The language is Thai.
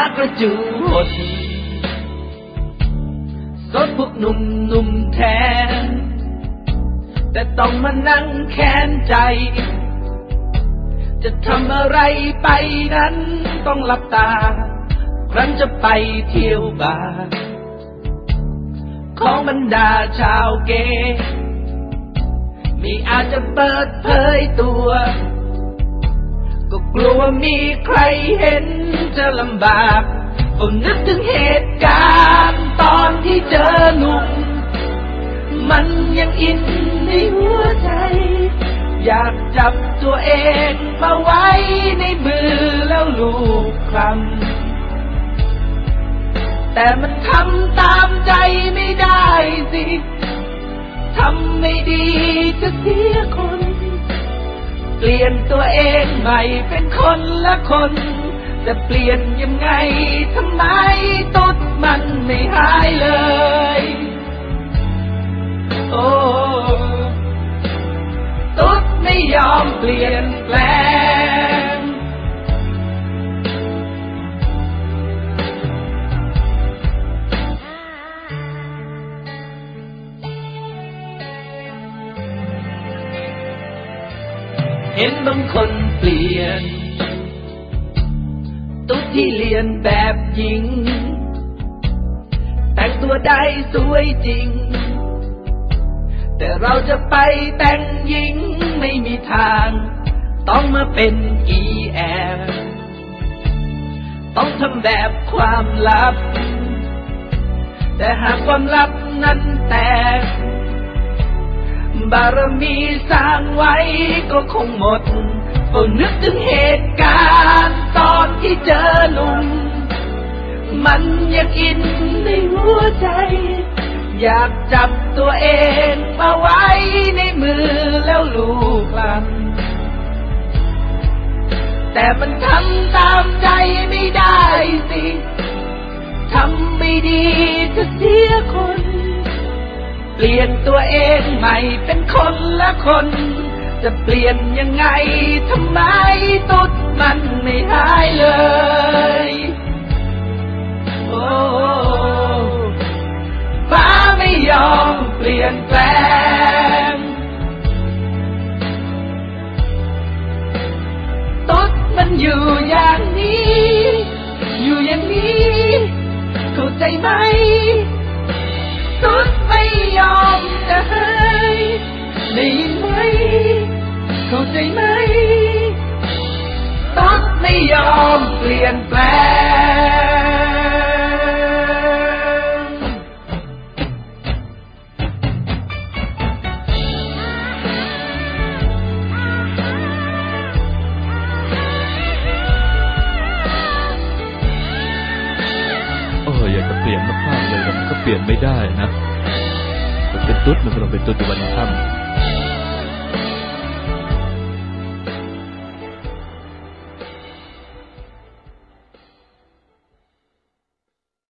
ากระจูหดสดพวกหนุ่มหนุ่มแทน แต่ต้องมานั่งแค้นใจ จะทำอะไรไปนั้นต้องหลับตา ครั้นจะไปเที่ยวบาร์ของบรรดาชาวเกย์ม่อาจจะเปิดเผยตัว ก็กลัวมีใครเห็นจะลำบากก็นึกถึงเหตุการณ์ตอนที่เจอหนุ่ม มันยังอินในหัวใจ อยากจับตัวเองมาไว้ในมือแล้วลูบคลำแต่มันทำตามใจไม่ได้สิ ทำไม่ดีจะเสียคน ลี่ยนตัวเองใหม่เป็นคนละคน จะเปลี่ยนยังไงทำไมตุดมันไม่หายเลย โอ้ตุ๊ดไม่ยอมเปลี่ยนแปลง เห็นบางคนเปลี่ยน ตุ๊ดที่เรียนแบบหญิง แต่งตัวได้สวยจริง แต่เราจะไปแต่งหญิงไม่มีทาง ต้องมาเป็นอีแอต้องทำแบบความลับ แต่หากความลับนั้นแตก บารมีสร้างไว้ก็คงหมดก็นึกถึงเหตุการณ์ตอนที่เจอหนุ่ม มันยังอินในหัวใจ อยากจับตัวเองมาไว้ในมือแล้วลูกหลังแต่มันทำตามใจไม่ได้สิ ทำไม่ดีจะเสีย เปลี่ยนตัวเองใหม่เป็นคนละคน จะเปลี่ยนยังไงทำไมตุดมันไม่หายเลย โอ้ฟ้าไม่ยอมเปลี่ยนแปลง ตุ๊ดมันอยู่อย่างนี้ อยู่อย่างนี้ เข้าใจไหม อมจะให้ได้ยินไหม เข้าใจไหมตุ๊ดไม่ยอมเปลี่ยนแปลงเอออยากจะเปลี่ยนมากๆเลยแต่มันก็เปลี่ยนไม่ได้นะ เป็นตุ๊ดมันก็ต้องเป็นตุ๊ดในวันค่ำ